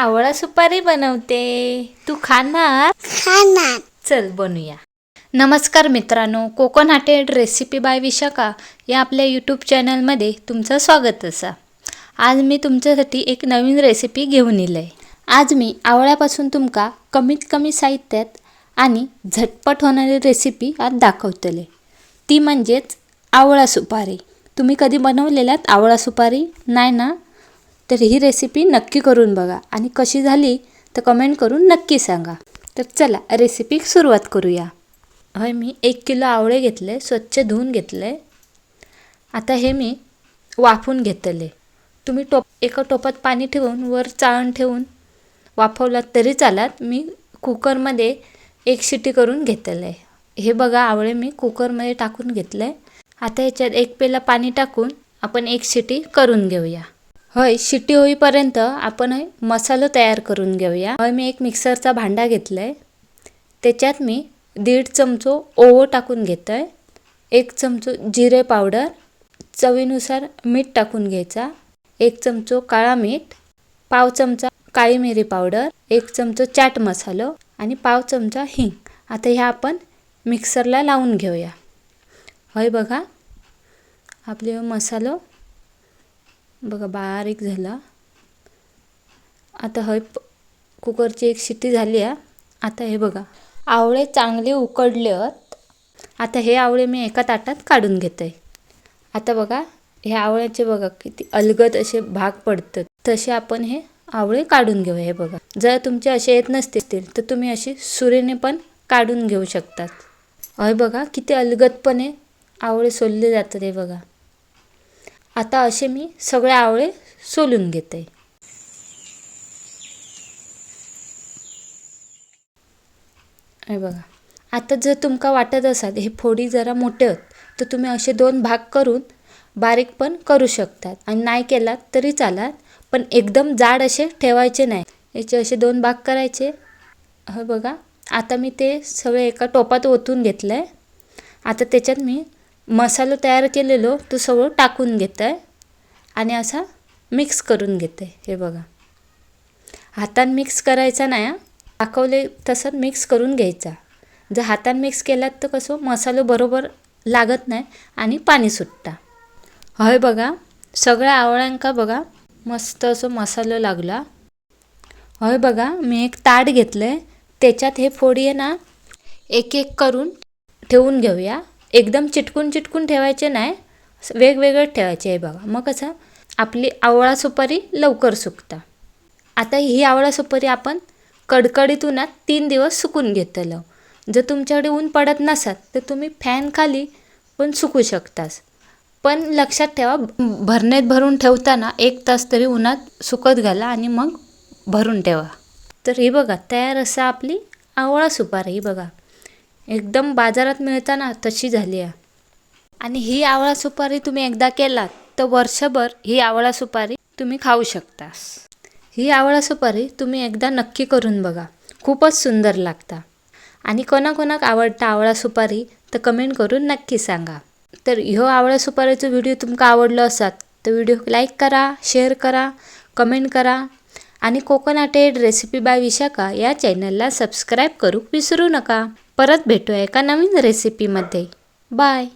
आवळा सुपारी बनवते. तू खाणार? खाणार. चल बनूया. नमस्कार मित्रांनो कोकण हाटेड रेसिपी बाय विशाखा या आपल्या यूट्यूब चॅनलमध्ये तुमचं स्वागत असा. आज मी तुमच्यासाठी एक नवीन रेसिपी घेऊन येलं आहे आज मी आवळ्यापासून तुमका कमीत कमी साहित्यात आणि झटपट होणारी रेसिपी आज दाखवतले. ती म्हणजेच आवळा सुपारी. तुम्ही कधी बनवलेल्यात आवळा सुपारी? नाही ना? तर ही रेसिपी नक्की करून बघा. आणि कशी झाली तर कमेंट करून नक्की सांगा. तर चला रेसिपी सुरुवात करूया. होय मी एक किलो आवळे घेतले स्वच्छ धुवून घेतले. आता हे मी वाफून घेतले. तुम्ही टोप एका टोपात पाणी ठेवून वर चाळण ठेवून वाफवलात तरी चालात. मी कुकरमध्ये एक शिटी करून घेतलं. आहे हे बघा आवळे मी कुकरमध्ये टाकून घेतलं. आहे आता ह्याच्यात एक पेला पाणी टाकून आपण एक शिटी करून घेऊया. होय शिट्टी होईपर्यंत आपण मसालो मसाला तयार करून घेऊया. होय मी एक मिक्सरचा भांडा घेतला आहे त्याच्यात मी दीड चमचो ओवो टाकून घेतो आहे एक चमचो जिरे पावडर. चवीनुसार मीठ टाकून घ्यायचा. एक चमचो काळा मीठ. पाव चमचा काळी मिरी पावडर. एक चमचो चाट मसालो. आणि पाव चमचा हिंग. आता ह्या आपण मिक्सरला लावून घेऊया. होय बघा. आपले मसालो बघा बारीक झाला. आता हय कुकरची एक शिट्टी झाली आहे आता हे बघा. आवळे चांगले उकडले आहेत आता हे आवळे मी एका ताटात काढून घेते. आता बघा हे आवळ्याचे बघा किती अलगद असे भाग पडतात. तसे आपण हे आवळे काढून घेऊ हे बघा. जर तुमचे असे येत नसतील तर तुम्ही असे सुरेने पण काढून घेऊ शकतात. अय बघा किती अलगदपणे आवळे सोलले जातात हे बघा. आता असे मी सगळे आवळे सोलून घेते. हे बघा. आता जर तुमका वाटत असाल हे फोडी जरा मोठे होत तर तुम्ही असे दोन भाग करून बारीक पण करू शकतात. आणि नाही केलात तरी चालात पण एकदम जाड असे ठेवायचे नाही. याचे असे दोन भाग करायचे. हो बघा. आता मी ते सगळे एका टोपात ओतून घेतलं आहे आता त्याच्यात मी मसालो तयार केलेलो तो सगळं टाकून घेत आहे आणि असा मिक्स करून घेते हे बघा. हातान मिक्स करायचा नाही हा. दाखवले तसंच मिक्स करून घ्यायचा. जर हातानं मिक्स केलात तर कसं मसालो बरोबर लागत नाही आणि पाणी सुटता. हय बघा सगळ्या आवळ्यांका बघा मस्त असं मसालो लागला. हय बघा मी एक ताट घेतलं आहे त्याच्यात हे फोडी आहे ना एक एक करून ठेवून घेऊया. एकदम चिटकून चिटकून ठेवायचे नाही वेगवेगळे ठेवायचे. आहे बघा मग कसं आपली आवळा सुपारी लवकर सुकता. आता ही आवळा सुपारी आपण कडकडीत उन्हात तीन दिवस सुकून घेतलं. जर तुमच्याकडे ऊन पडत नसाल तर तुम्ही फॅन खाली पण सुकू शकतास. पण लक्षात ठेवा भरणेत भरून ठेवताना एक तास तरी उन्हात सुकत घाला आणि मग भरून ठेवा. तर ही बघा तयार असा आपली आवळा सुपारी. ही बघा एकदम बाजारात मिळताना तशी झाली आहे. आणि ही आवळा सुपारी तुम्ही एकदा केलात तर वर्षभर ही आवळा सुपारी तुम्ही खाऊ शकता ही आवळा सुपारी तुम्ही एकदा नक्की करून बघा खूपच सुंदर लागता. आणि कोणाकोणाक आवडता आवळा सुपारी तर कमेंट करून नक्की सांगा. तर ह्यो आवळा सुपारीचो व्हिडिओ तुमका आवडलो असत तर व्हिडिओ लाईक करा शेअर करा कमेंट करा. आणि कोकोनाटेड रेसिपी बाय विशाखा या चॅनलला सबस्क्राईब करू विसरू नका. परत भेटूया एका नवीन रेसिपीमध्ये. बाय.